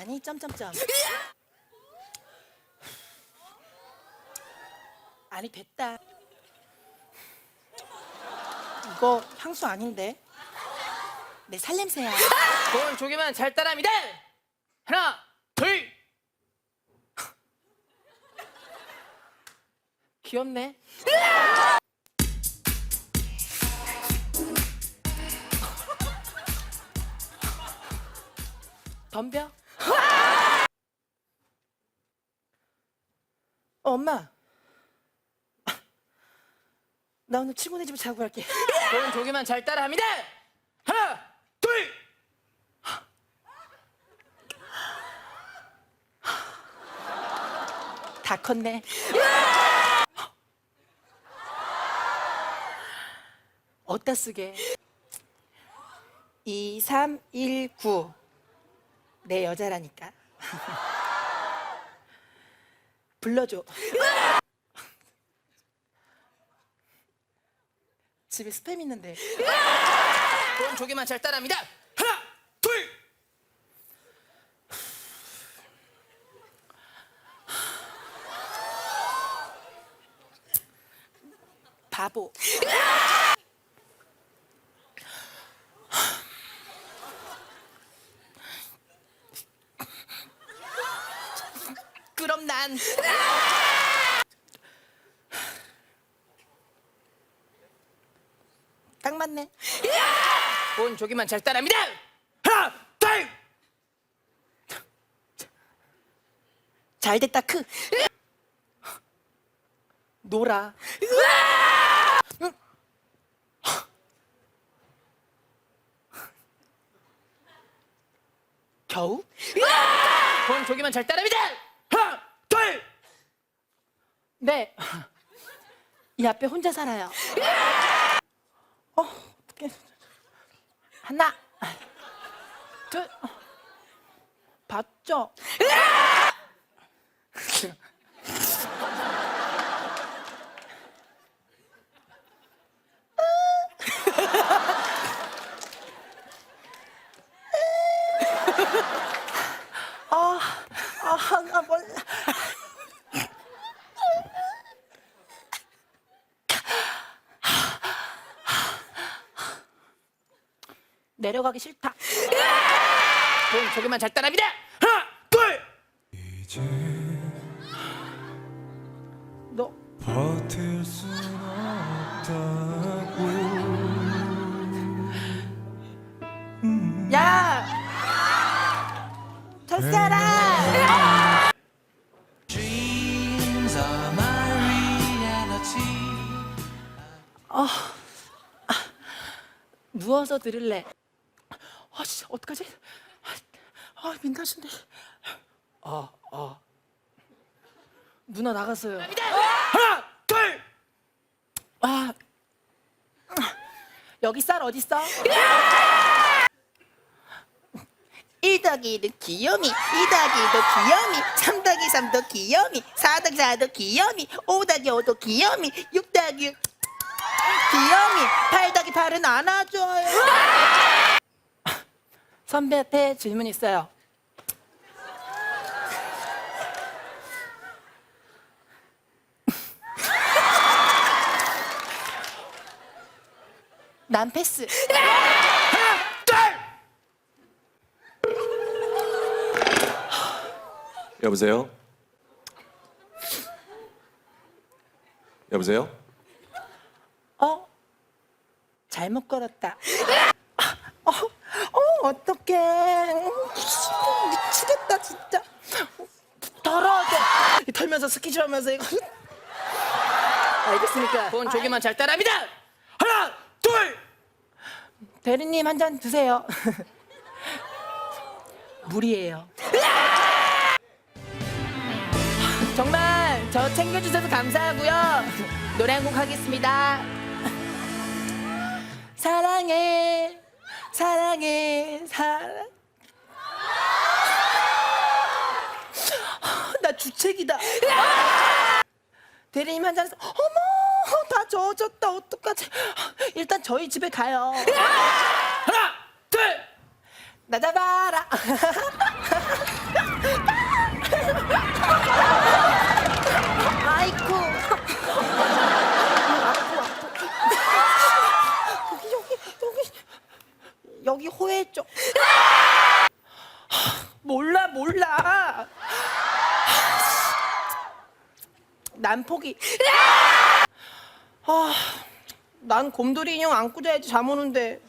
아니 점점점. 아니 됐다. 이거 향수 아닌데? 내 살냄새야. 본 조개만 잘 따라합니다. 하나, 둘. 귀엽네. 덤벼. 어, 엄마. 나 오늘 친구네 집에 자고 갈게. 본 조개만 잘 따라합니다. 하나, 둘. 다 컸네. 어디다 쓰게? 2319. 내 여자라니까. 불러줘. 집에 스팸 있는데. 본 조개만 잘 따라합니다. 하나, 둘. 바보. 그럼 난 딱 맞네. 본 조개만 잘 따라합니다. 하나, 둘. 잘 됐다 크. 놀아. 겨우? 본 조개만 잘 따라합니다. 하나, 둘. 네. 이 앞에 혼자 살아요. 어, 어떡해. 하나, 둘, 봤죠? 아, 아, 나 몰라. 내려가기 싫다. 본 조개만 잘 따라합니다. 하나, 둘. 이제 너 버틸 순 없다고 야! 첫사랑! Dreams are my reality 누워서 들을래. 어떡하지? 아, 아 민낯인데. 아, 아. 누나 나갔어요. 하나, 둘. 아. 여기 쌀 어딨어? 1 더하기 1은 귀요미 2 더하기 2도 귀요미 3 더하기 3도 귀요미 4 더하기 4도 귀요미 5 더하기 5도 귀요미 6 더하기 6 귀요미 8 더하기 8은 안아줘요 선배한테 질문 있어요 난 패스 여보세요? 여보세요? 어? 잘못 걸었다. 어, 어, 어떡해. 미치겠다, 진짜. 더러워. 털면서 스키줄 하면서 이거. 알겠습니까? 본 조개만 잘 따라합니다. 하나, 둘. 대리님 한 잔 드세요. 물이에요. 정말 저 챙겨주셔서 감사하고요. 노래 한 곡 하겠습니다. 사랑해, 사랑해, 사랑. 나 주책이다. 대리님 한 잔. 어머, 다 젖었다. 어떡하지? 일단 저희 집에 가요. 하나, 둘. 나 잡아라. 아이쿠. 아프, 아프. 여기, 여기, 여기. 여기 호혜 쪽. 몰라, 몰라. 난 포기. 아, 난 곰돌이 인형 안고 자야지 잠 오는데.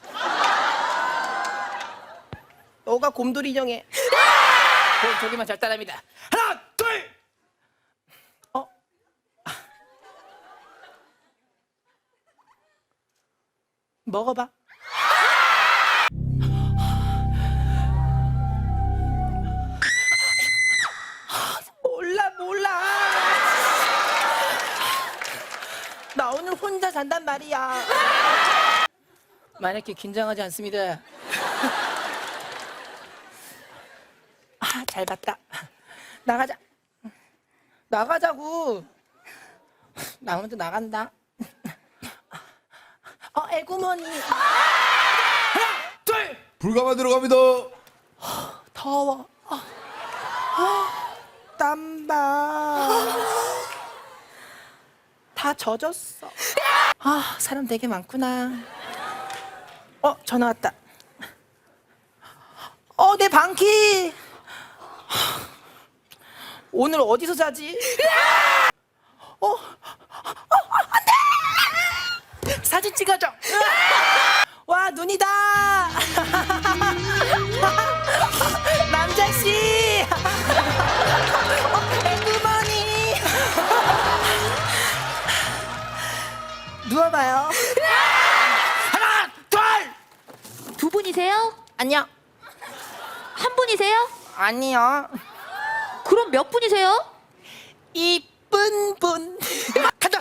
너가 곰돌이 인형에. 본 저기만 잘 따라합니다. 하나, 둘. 어? 먹어봐. 혼자 잔단 말이야. 만약에 긴장하지 않습니다. 아, 잘 봤다. 나가자. 나가자고. 나 먼저 나간다. 어, 애구머니. 둘. 불가마 들어갑니다. 더워. 아, 아, 땀봐. 다 젖었어. 아, 사람 되게 많구나. 어, 전화 왔다. 어, 내 방키. 오늘 어디서 자지? 어, 어, 안 돼! 사진 찍어줘. 와, 눈이다. 분이세요? 안녕. 한 분이세요? 아니요. 그럼 몇 분이세요? 이쁜 분. 간다.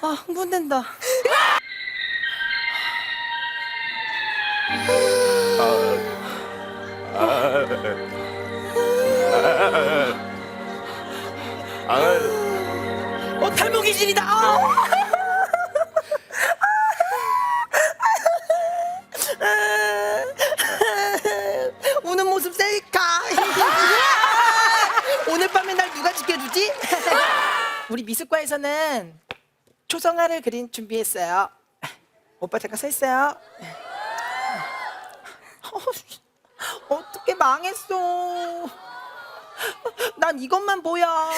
아, 흥분된다. 어, 탈모 기질이다. 아. 우는 모습 셀까? 오늘 밤에 날 누가 지켜주지? 우리 미술과에서는 초성화를 그린 준비했어요. 오빠 잠깐 서 있어요. 어떻게 망했어? 난 이것만 보여.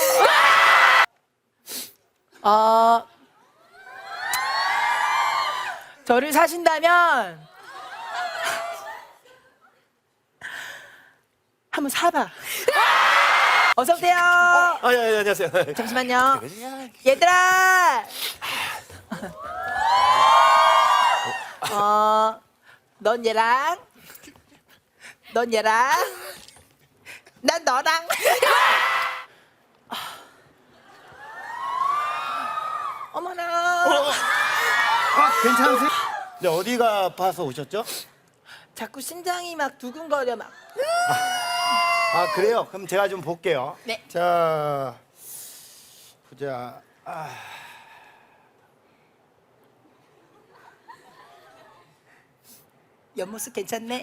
어, 저를 사신다면 한번 사봐. 어서 오세요. 아, 예, 예, 안녕하세요. 잠시만요. 얘들아. 어, 넌 얘랑, 넌 얘랑, 난 너랑. 어머나. 아, 괜찮으세요? 네, 어디가 아파서 오셨죠? 자꾸 심장이 막 두근거려 막. 아, 그래요? 그럼 제가 좀 볼게요. 네. 자, 보자. 아, 옆모습 괜찮네.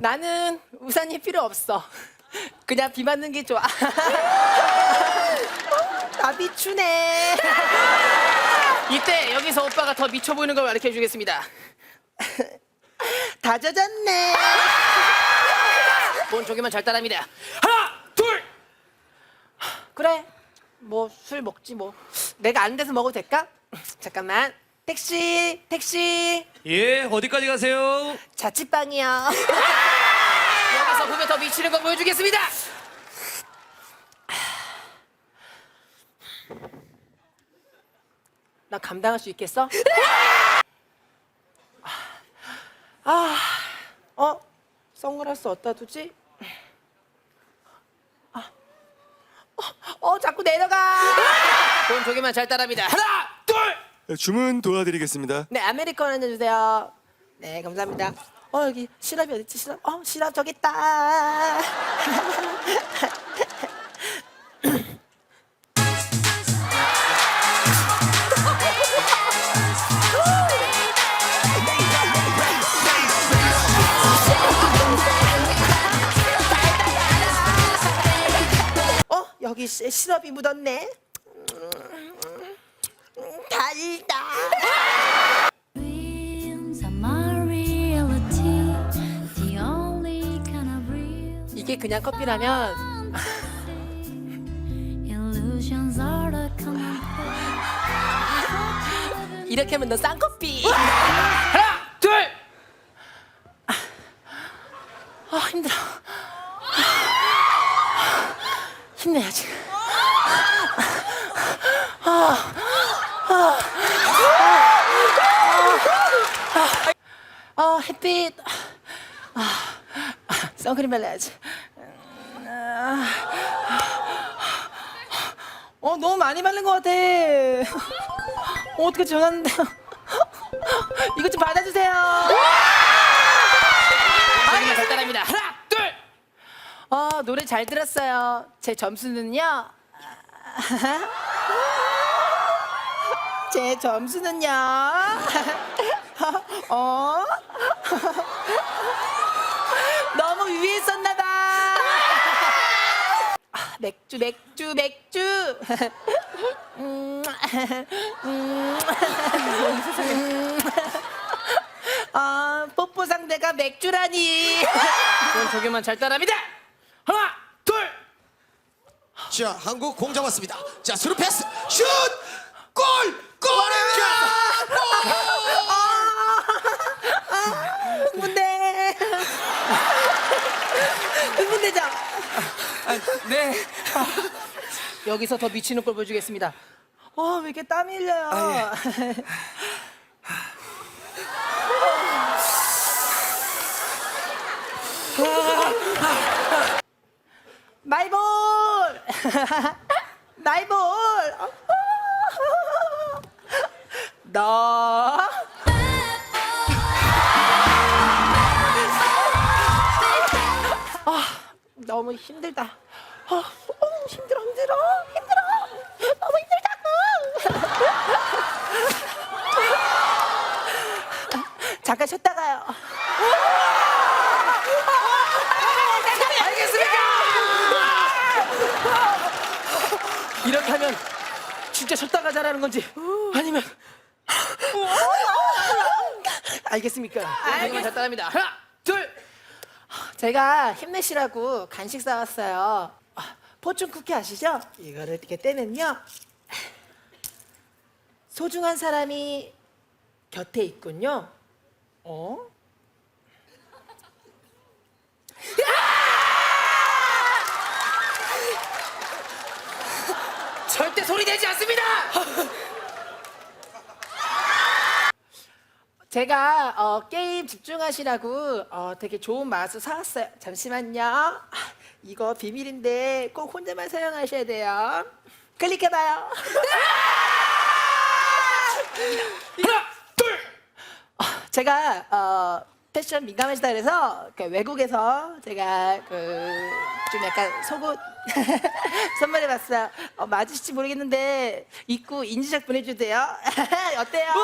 나는 우산이 필요 없어. 그냥 비 맞는 게 좋아. 나 비추네. 이때 여기서 오빠가 더 미쳐 보이는 걸 가르쳐 주겠습니다. 다 젖었네. 본 저기만 잘 따라합니다. 하나, 둘. 그래. 뭐 술 먹지 뭐. 내가 아는 데서 먹어도 될까? 잠깐만. 택시, 택시. 예, 어디까지 가세요? 자취방이야. 여기서 보면 더 미치는 거 보여주겠습니다. 나 감당할 수 있겠어? 아, 어? 선글라스 어디다 두지? 아, 어, 어, 자꾸 내려가. 돈 조개만 잘 따라합니다. 하나, 둘. 주문 도와드리겠습니다. 네, 아메리카노 한잔 주세요. 네, 감사합니다. 어, 여기 시럽이 어디 있지? 시럽. 어, 시럽 저기 있다. 어, 여기 시, 시럽이 묻었네. 음, 달다. Dreams are my reality. The only kind of real 이게 그냥 커피라면 illusions are the commonplace. 이렇게 하면 너 쌍커피. 하나, 둘. 아, 아, 힘들어. 힘내야지. 아, 아, 햇빛. 아, 아, 선크림 발라야지. 아, 어, 너무 많이 바른 것 같아. 어, 어떻게 전화는데? 이것 좀 받아주세요. 잘 따라합니다. 하나, 둘. 어, 노래 잘 들었어요. 제 점수는요. 제 점수는요. 어? 너무 위에 있었나 봐. 아, 맥주, 맥주, 맥주. 음, 음, 아, 뽀뽀 상대가 맥주라니. 그럼 저기만 잘 따라합니다. 하나, 둘. 자, 한국 공 잡았습니다. 자, 스루 패스, 슛, 골, 골입니다. 흥분돼. 흥분되죠? 네. 여기서 더 미치는 걸 보여주겠습니다. 와, 왜 이렇게 땀이 흘려요? 마이볼! 마이볼! 너 너무 힘들다. 아, 어, 힘들어, 힘들어, 힘들어. 너무 힘들다. 잠깐 쉬었다가요. 알겠습니까? 이렇게 하면 진짜 쉬었다가 잘하는 건지 아니면 알겠습니까? 알겠습니다. 하나, 둘. 제가 힘내시라고 간식 사왔어요. 아, 포춘 쿠키 아시죠? 이거를 이렇게 떼면요. 소중한 사람이 곁에 있군요. 어? 절대 소리 내지 않습니다. 제가 어, 게임 집중하시라고 어, 되게 좋은 마우스 사왔어요. 잠시만요. 아, 이거 비밀인데 꼭 혼자만 사용하셔야 돼요. 클릭해봐요. 하나, 둘. 어, 제가 어, 패션 민감하시다 그래서 그 외국에서 제가 그 좀 약간 속옷 선물해봤어요. 어, 맞으실지 모르겠는데 입고 인증샷 보내주세요. 어때요?